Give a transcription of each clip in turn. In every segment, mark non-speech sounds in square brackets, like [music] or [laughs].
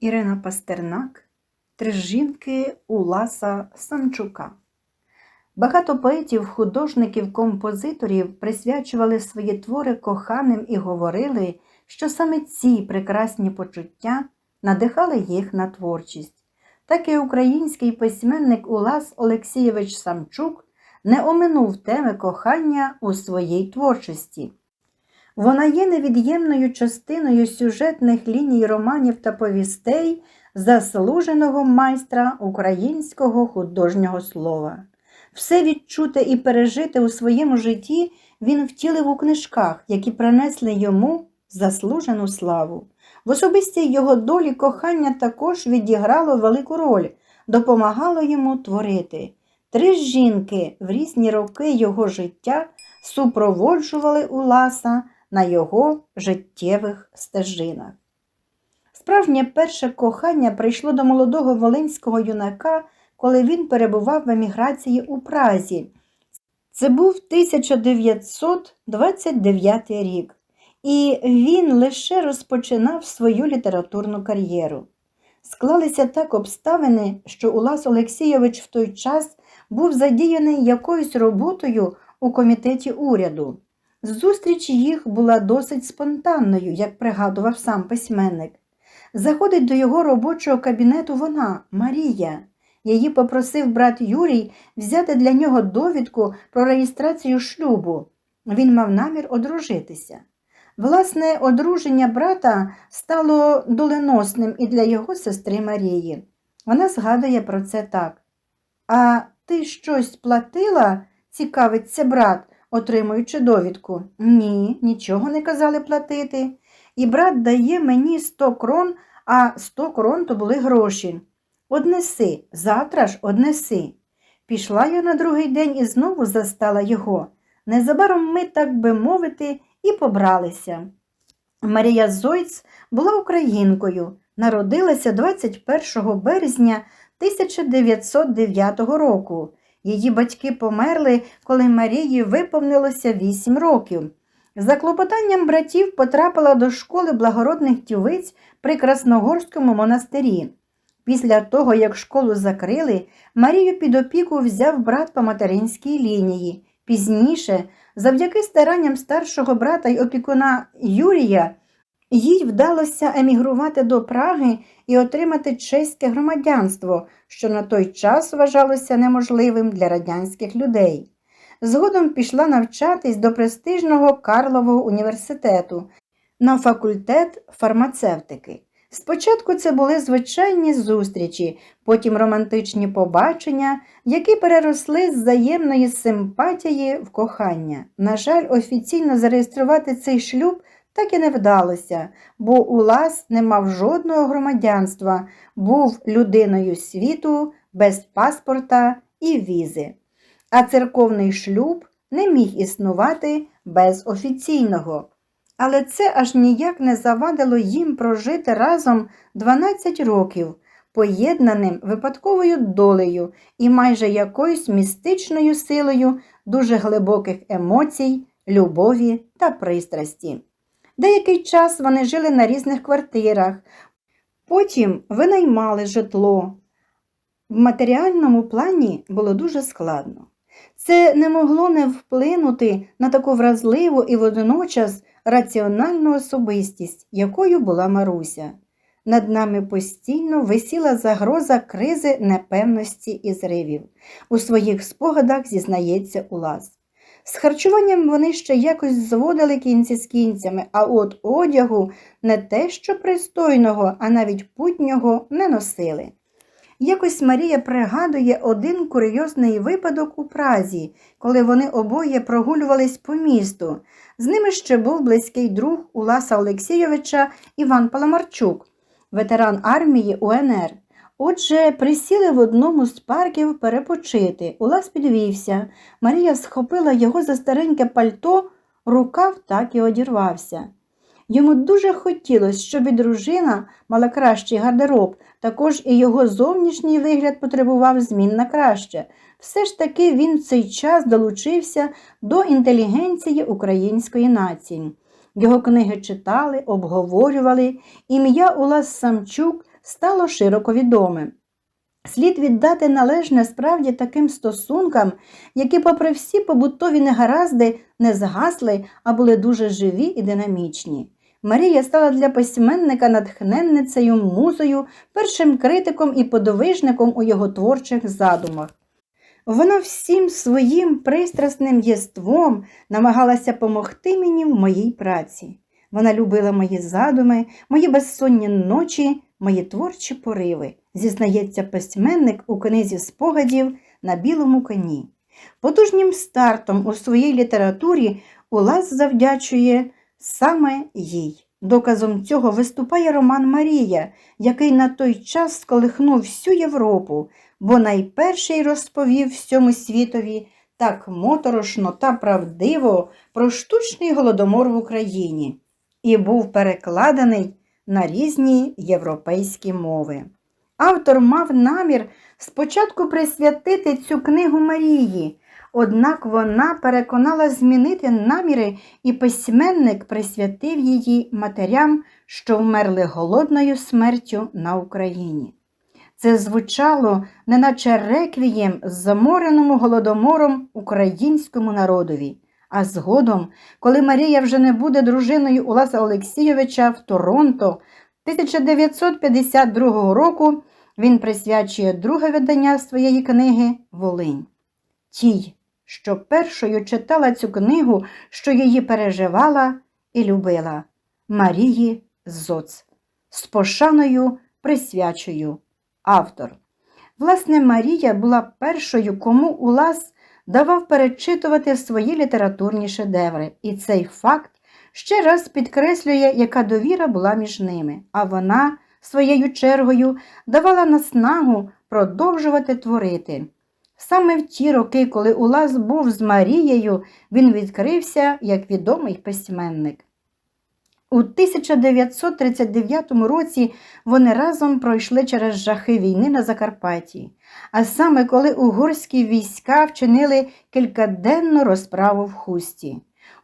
Ірина Пастернак Три жінки Уласа Санчука. Багато поетів, художників, композиторів присвячували свої твори коханим і говорили, що саме ці прекрасні почуття надихали їх на творчість. Так і український письменник Улас Олексійович Самчук не оминув теми кохання у своїй творчості. Вона є невід'ємною частиною сюжетних ліній романів та повістей заслуженого майстра українського художнього слова. Все відчуте і пережите у своєму житті він втілив у книжках, які принесли йому заслужену славу. В особистій його долі кохання також відіграло велику роль, допомагало йому творити. Три жінки в різні роки його життя супроводжували Уласа на його життєвих стежинах. Справжнє перше кохання прийшло до молодого волинського юнака, коли він перебував в еміграції у Празі. Це був 1929 рік, і він лише розпочинав свою літературну кар'єру. Склалися так обставини, що Улас Олексійович в той час був задіяний якоюсь роботою у комітеті уряду. Зустріч їх була досить спонтанною, як пригадував сам письменник. Заходить до його робочого кабінету вона, Марія. Її попросив брат Юрій взяти для нього довідку про реєстрацію шлюбу. Він мав намір одружитися. Власне, одруження брата стало доленосним і для його сестри Марії. Вона згадує про це так. А ти щось платила? цікавиться брат, отримуючи довідку. Ні, нічого не казали платити. І брат дає мені 100 крон, а 100 крон то були гроші. Однеси, завтра ж однеси. Пішла я на другий день і знову застала його. Незабаром ми, так би мовити, і побралися. Марія Зойц була українкою, народилася 21 березня 1909 року. Її батьки померли, коли Марії виповнилося 8 років. За клопотанням братів потрапила до школи благородних тювиць при Красногорському монастирі. Після того, як школу закрили, Марію під опіку взяв брат по материнській лінії. Пізніше, завдяки старанням старшого брата й опікуна Юрія, їй вдалося емігрувати до Праги і отримати чеське громадянство, що на той час вважалося неможливим для радянських людей. Згодом пішла навчатись до престижного Карлового університету на факультет фармацевтики. Спочатку це були звичайні зустрічі, потім романтичні побачення, які переросли з взаємної симпатії в кохання. На жаль, офіційно зареєструвати цей шлюб так і не вдалося, бо Улас не мав жодного громадянства, був людиною світу без паспорта і візи. А церковний шлюб не міг існувати без офіційного. Але це аж ніяк не завадило їм прожити разом 12 років, поєднаним випадковою долею і майже якоюсь містичною силою дуже глибоких емоцій, любові та пристрасті. Деякий час вони жили на різних квартирах, потім винаймали житло. В матеріальному плані було дуже складно. Це не могло не вплинути на таку вразливу і водночас раціональну особистість, якою була Маруся. Над нами постійно висіла загроза кризи непевності і зривів. У своїх спогадах зізнається Улас. З харчуванням вони ще якось зводили кінці з кінцями, а от одягу не те, що пристойного, а навіть путнього не носили. Якось Марія пригадує один курйозний випадок у Празі, коли вони обоє прогулювались по місту. З ними ще був близький друг Уласа Олексійовича Іван Паламарчук, ветеран армії УНР. Отже, присіли в одному з парків перепочити. Улас підвівся. Марія схопила його за стареньке пальто, рукав так і одірвався. Йому дуже хотілося, щоб і дружина мала кращий гардероб, також і його зовнішній вигляд потребував змін на краще. Все ж таки він цей час долучився до інтелігенції української нації. Його книги читали, обговорювали, ім'я Улас Самчук стало широко відомим. Слід віддати належне справді таким стосункам, які, попри всі побутові негаразди, не згасли, а були дуже живі і динамічні. Марія стала для письменника натхненницею, музою, першим критиком і подовижником у його творчих задумах. Вона всім своїм пристрасним єством намагалася помогти мені в моїй праці. Вона любила мої задуми, мої безсонні ночі, мої творчі пориви, зізнається письменник у книзі спогадів на білому коні. Потужнім стартом у своїй літературі Улас завдячує саме їй. Доказом цього виступає роман Марія, який на той час сколихнув всю Європу, бо найперший розповів всьому світові так моторошно та правдиво про штучний голодомор в Україні і був перекладений на різні європейські мови. Автор мав намір спочатку присвятити цю книгу Марії, однак вона переконала змінити наміри, і письменник присвятив її матерям, що вмерли голодною смертю на Україні. Це звучало, неначе реквієм замореному голодомором українському народові. А згодом, коли Марія вже не буде дружиною Уласа Олексійовича в Торонто, 1952 року він присвячує друге видання своєї книги Волинь. Тій, що першою читала цю книгу, що її переживала і любила Марії Зоц. З пошаною присвячую автор. Власне, Марія була першою, кому Улас давав перечитувати свої літературні шедеври, і цей факт ще раз підкреслює, яка довіра була між ними, а вона, своєю чергою, давала наснагу продовжувати творити. Саме в ті роки, коли Улас був з Марією, він відкрився як відомий письменник. У 1939 році вони разом пройшли через жахи війни на Закарпатті, а саме коли угорські війська вчинили кількаденну розправу в хусті.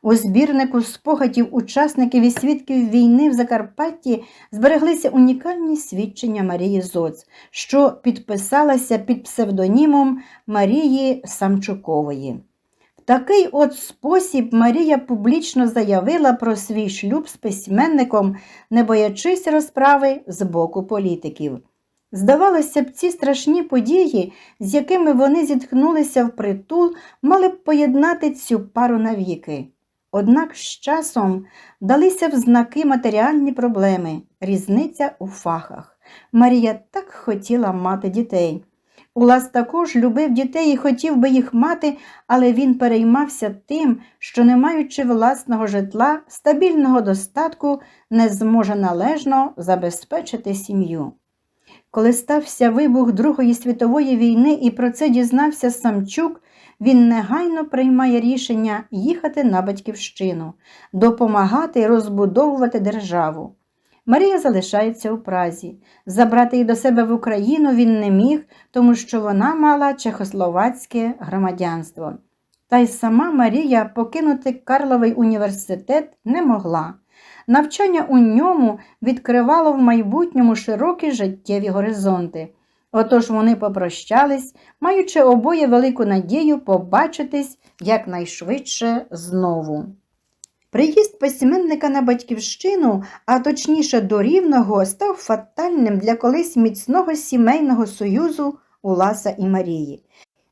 У збірнику спогадів учасників і свідків війни в Закарпатті збереглися унікальні свідчення Марії Зоц, що підписалася під псевдонімом Марії Самчукової. Такий от спосіб Марія публічно заявила про свій шлюб з письменником, не боячись розправи з боку політиків. Здавалося б, ці страшні події, з якими вони зіткнулися в притул, мали б поєднати цю пару навіки. Однак з часом далися в знаки матеріальні проблеми, різниця у фахах. Марія так хотіла мати дітей. Улас також любив дітей і хотів би їх мати, але він переймався тим, що, не маючи власного житла, стабільного достатку, не зможе належно забезпечити сім'ю. Коли стався вибух Другої світової війни і про це дізнався Самчук, він негайно приймає рішення їхати на батьківщину, допомагати розбудовувати державу. Марія залишається у Празі. Забрати її до себе в Україну він не міг, тому що вона мала чехословацьке громадянство. Та й сама Марія покинути Карловий університет не могла. Навчання у ньому відкривало в майбутньому широкі життєві горизонти. Отож вони попрощались, маючи обоє велику надію побачитись якнайшвидше знову. Приїзд письменника на батьківщину, а точніше до Рівного, став фатальним для колись міцного сімейного союзу Уласа і Марії.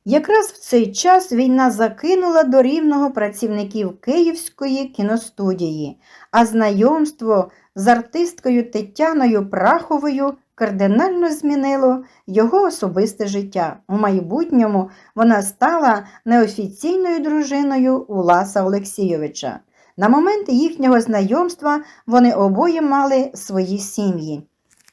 Якраз в цей час війна закинула до рівного працівників Київської кіностудії, а знайомство з артисткою Тетяною Праховою кардинально змінило його особисте життя. У майбутньому вона стала неофіційною дружиною Уласа Олексійовича. На момент їхнього знайомства вони обоє мали свої сім'ї.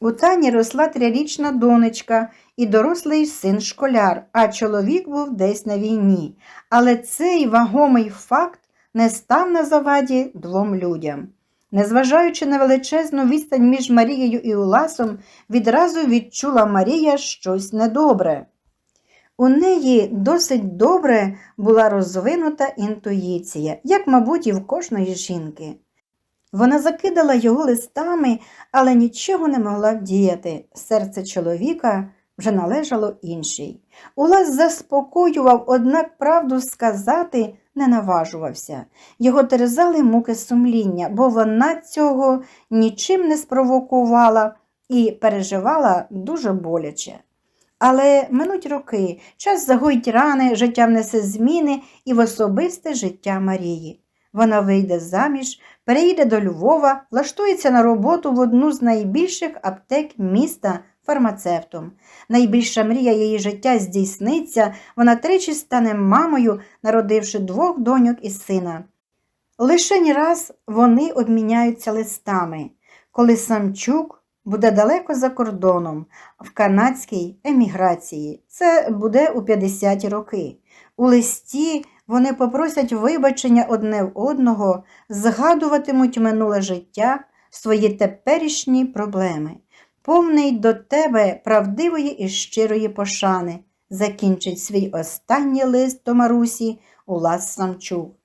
У Тані росла трирічна донечка і дорослий син школяр, а чоловік був десь на війні. Але цей вагомий факт не став на заваді двом людям. Незважаючи на величезну відстань між Марією і Уласом, відразу відчула Марія щось недобре. У неї досить добре була розвинута інтуїція, як, мабуть, і в кожної жінки. Вона закидала його листами, але нічого не могла вдіяти. Серце чоловіка вже належало іншій. Улас заспокоював, однак правду сказати не наважувався. Його терзали муки сумління, бо вона цього нічим не спровокувала і переживала дуже боляче. Але минуть роки, час загоїть рани, життя внесе зміни і в особисте життя Марії. Вона вийде заміж, переїде до Львова, влаштується на роботу в одну з найбільших аптек міста фармацевтом. Найбільша мрія її життя здійсниться, вона тричі стане мамою, народивши двох доньок і сина. Лише раз вони обміняються листами, коли Самчук буде далеко за кордоном, в канадській еміграції. Це буде у 50-ті роки. У листі вони попросять вибачення одне в одного, згадуватимуть минуле життя, свої теперішні проблеми. Повний до тебе правдивої і щирої пошани, закінчить свій останній лист до Марусі Улас Самчук.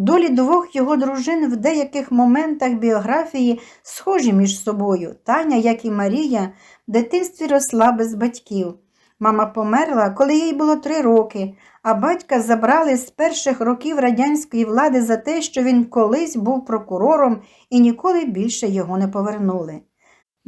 Долі двох його дружин в деяких моментах біографії схожі між собою. Таня, як і Марія, в дитинстві росла без батьків. Мама померла, коли їй було три роки, а батька забрали з перших років радянської влади за те, що він колись був прокурором і ніколи більше його не повернули.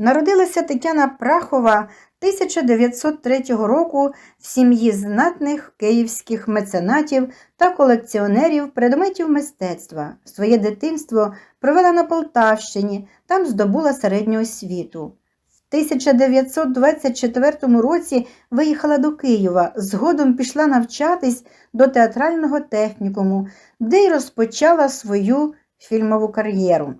Народилася Тетяна Прахова 1903 року в сім'ї знатних київських меценатів та колекціонерів предметів мистецтва. Своє дитинство провела на Полтавщині, там здобула середню освіту. В 1924 році виїхала до Києва, згодом пішла навчатись до театрального технікуму, де й розпочала свою фільмову кар'єру.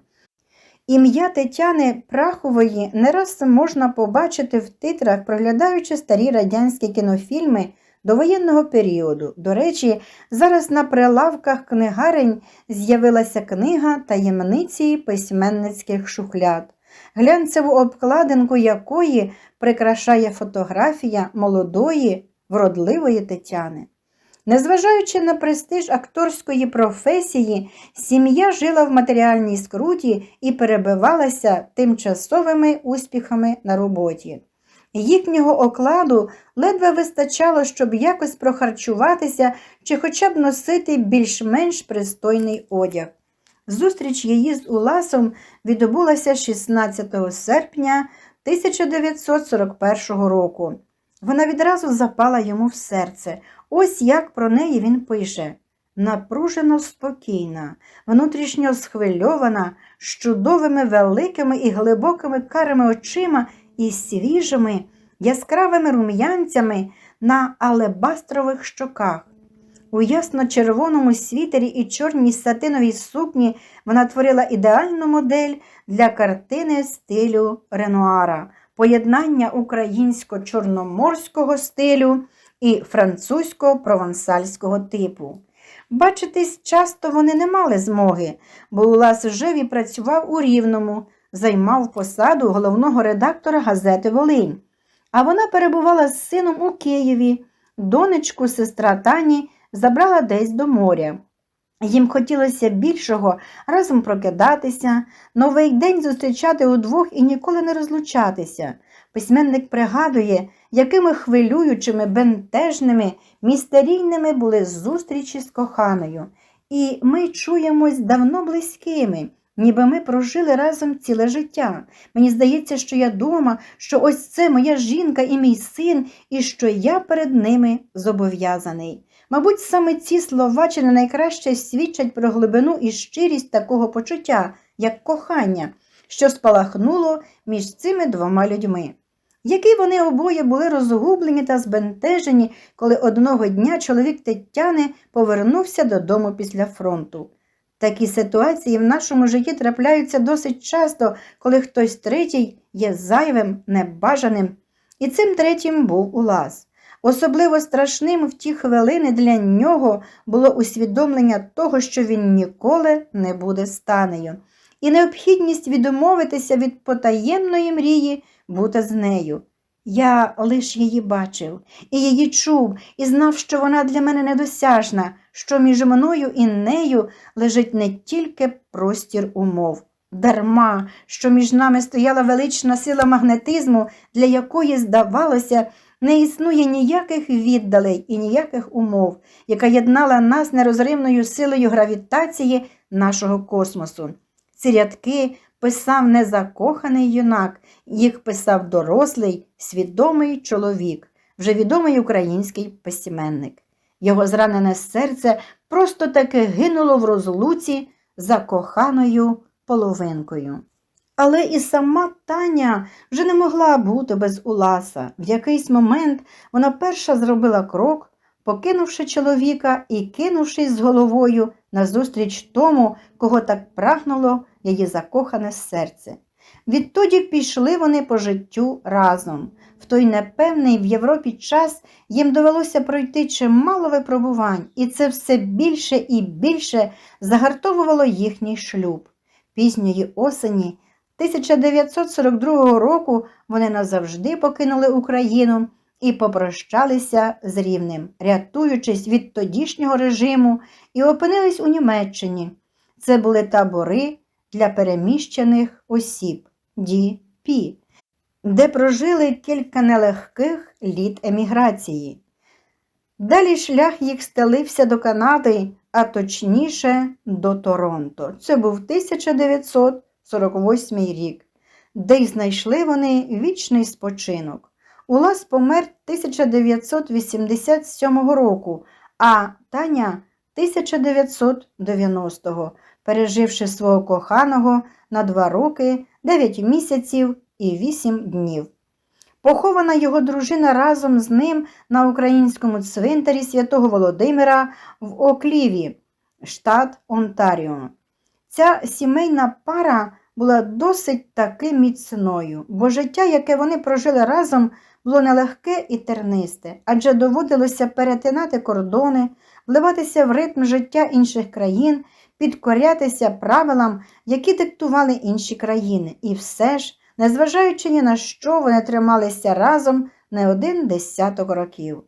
Ім'я Тетяни Прахової не раз можна побачити в титрах, проглядаючи старі радянські кінофільми довоєнного періоду. До речі, зараз на прилавках книгарень з'явилася книга таємниці письменницьких шухляд, глянцеву обкладинку якої прикрашає фотографія молодої, вродливої Тетяни. Незважаючи на престиж акторської професії, сім'я жила в матеріальній скруті і перебивалася тимчасовими успіхами на роботі. Їхнього окладу ледве вистачало, щоб якось прохарчуватися чи хоча б носити більш-менш пристойний одяг. Зустріч її з Уласом відбулася 16 серпня 1941 року. Вона відразу запала йому в серце. Ось як про неї він пише напружено спокійна, внутрішньо схвильована, з чудовими великими і глибокими карими очима і свіжими, яскравими рум'янцями на алебастрових щоках. У ясно-червоному світері і чорній сатиновій сукні вона творила ідеальну модель для картини стилю Ренуара, поєднання українсько-чорноморського стилю і французько-провансальського типу. Бачитись часто вони не мали змоги, бо Улас жив і працював у Рівному, займав посаду головного редактора газети Волинь. А вона перебувала з сином у Києві, донечку сестра Тані забрала десь до моря. Їм хотілося більшого разом прокидатися, новий день зустрічати удвох і ніколи не розлучатися. Письменник пригадує, якими хвилюючими, бентежними, містерійними були зустрічі з коханою. І ми чуємось давно близькими, ніби ми прожили разом ціле життя. Мені здається, що я дома, що ось це моя жінка і мій син, і що я перед ними зобов'язаний. Мабуть, саме ці слова чи не найкраще свідчать про глибину і щирість такого почуття, як кохання, що спалахнуло між цими двома людьми. Які вони обоє були розгублені та збентежені, коли одного дня чоловік Тетяни повернувся додому після фронту. Такі ситуації в нашому житті трапляються досить часто, коли хтось третій є зайвим, небажаним. І цим третім був Улас. Особливо страшним в ті хвилини для нього було усвідомлення того, що він ніколи не буде станею, і необхідність відмовитися від потаємної мрії бути з нею. Я лиш її бачив, і її чув, і знав, що вона для мене недосяжна, що між мною і нею лежить не тільки простір умов. Дарма, що між нами стояла велична сила магнетизму, для якої, здавалося, не існує ніяких віддалей і ніяких умов, яка єднала нас нерозривною силою гравітації нашого космосу. Ці рядки писав не закоханий юнак, їх писав дорослий, свідомий чоловік, вже відомий український письменник. Його зранене серце просто таки гинуло в розлуці за коханою половинкою. Але і сама Таня вже не могла бути без Уласа. В якийсь момент вона перша зробила крок, покинувши чоловіка і кинувшись з головою назустріч тому, кого так прагнуло її закохане серце. Відтоді пішли вони по життю разом. В той непевний в Європі час їм довелося пройти чимало випробувань, і це все більше і більше загартовувало їхній шлюб. Пізньої осені 1942 року вони назавжди покинули Україну і попрощалися з Рівнем, рятуючись від тодішнього режиму, і опинились у Німеччині. Це були табори для переміщених осіб ДІПІ, де прожили кілька нелегких літ еміграції. Далі шлях їх стелився до Канади, а точніше до Торонто. Це був 1948 рік, де й знайшли вони вічний спочинок. Улас помер 1987 року, а Таня 1990-го, переживши свого коханого на два роки, 9 місяців і 8 днів. Похована його дружина разом з ним на українському цвинтарі святого Володимира в Окліві, штат Онтаріо. Ця сімейна пара була досить таки міцною, бо життя, яке вони прожили разом, було нелегке і тернисте, адже доводилося перетинати кордони, вливатися в ритм життя інших країн, підкорятися правилам, які диктували інші країни, і все ж незважаючи ні на що, вони трималися разом не один десяток років.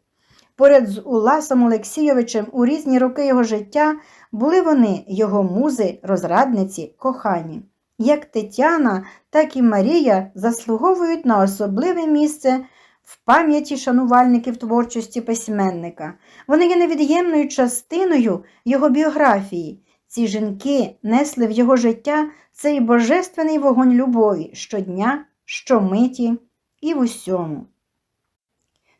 Поряд з Уласом Олексійовичем у різні роки його життя були вони, його музи, розрадниці, кохані. Як Тетяна, так і Марія заслуговують на особливе місце в пам'яті шанувальників творчості письменника. Вони є невід'ємною частиною його біографії. Ці жінки несли в його життя цей божественний вогонь любові щодня, щомиті і в усьому.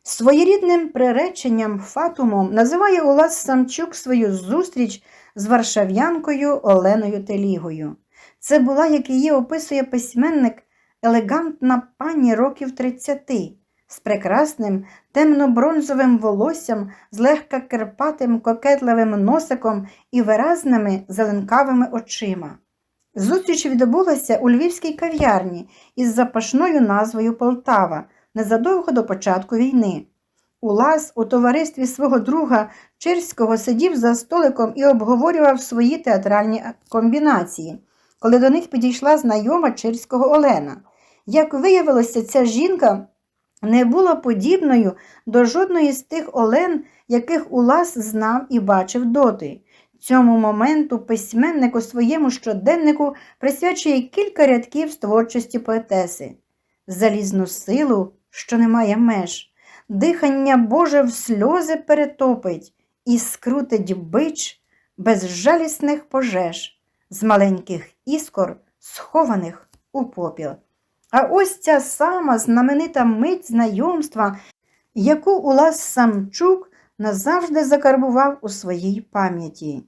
Своєрідним приреченням Фатумом називає Улас Самчук свою зустріч з варшав'янкою Оленою Телігою. Це була, як її описує письменник, елегантна пані років 30, з прекрасним темно-бронзовим волоссям, з легка керпатим кокетливим носиком і виразними зеленкавими очима. Зустріч відбулася у львівській кав'ярні із запашною назвою Полтава незадовго до початку війни. Улас у товаристві свого друга Чирського сидів за столиком і обговорював свої театральні комбінації, коли до них підійшла знайома Чирського Олена. Як виявилося, ця жінка не була подібною до жодної з тих Олен, яких Улас знав і бачив доти. Цьому моменту письменник у своєму щоденнику присвячує кілька рядків з творчості поетеси. Залізну силу, що не має меж, дихання Боже в сльози перетопить і скрутить бич безжалісних пожеж, з маленьких іскор, схованих у попіл. А ось ця сама знаменита мить знайомства, яку Улас Самчук назавжди закарбував у своїй пам'яті.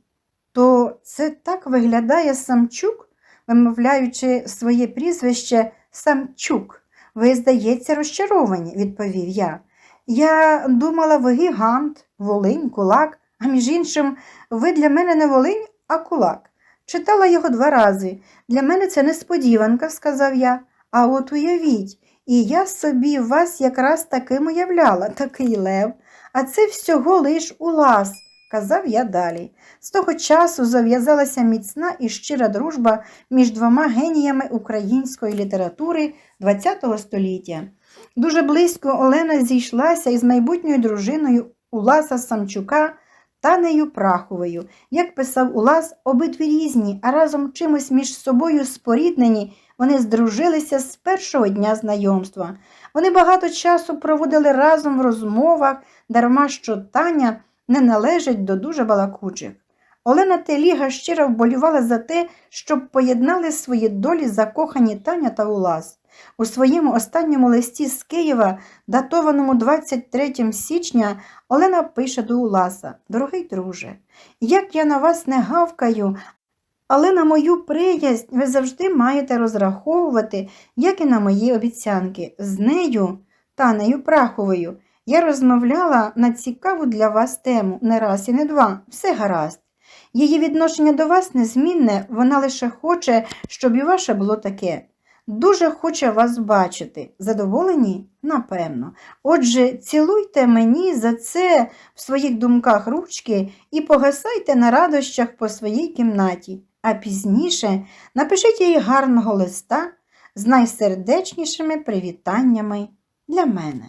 То це так виглядає Самчук, вимовляючи своє прізвище Самчук. Ви, здається, розчаровані, відповів я. Я думала, ви гігант, волинь, кулак, а між іншим, ви для мене не волинь, а кулак. Читала його два рази. Для мене це несподіванка, сказав я. А от уявіть, і я собі вас якраз таким уявляла, [laughs] такий лев, а це всього лиш улас, казав я далі. З того часу зав'язалася міцна і щира дружба між двома геніями української літератури ХХ століття. Дуже близько Олена зійшлася із майбутньою дружиною Уласа Самчука Танею Праховою. Як писав Улас, обидві різні, а разом чимось між собою споріднені, вони здружилися з першого дня знайомства. Вони багато часу проводили разом в розмовах, дарма що Таня не належить до дуже балакучих. Олена Теліга щиро вболювала за те, щоб поєднали свої долі закохані Таня та Улас. У своєму останньому листі з Києва, датованому 23 січня, Олена пише до Уласа: Дорогий друже, як я на вас не гавкаю, але на мою приязнь ви завжди маєте розраховувати, як і на мої обіцянки. З нею, Танею Праховою, я розмовляла на цікаву для вас тему не раз і не два. Все гаразд. Її відношення до вас незмінне, вона лише хоче, щоб і ваше було таке. Дуже хоче вас бачити. Задоволені? Напевно. Отже, цілуйте мені за це в своїх думках ручки і погасайте на радощах по своїй кімнаті, а пізніше напишіть їй гарного листа з найсердечнішими привітаннями для мене.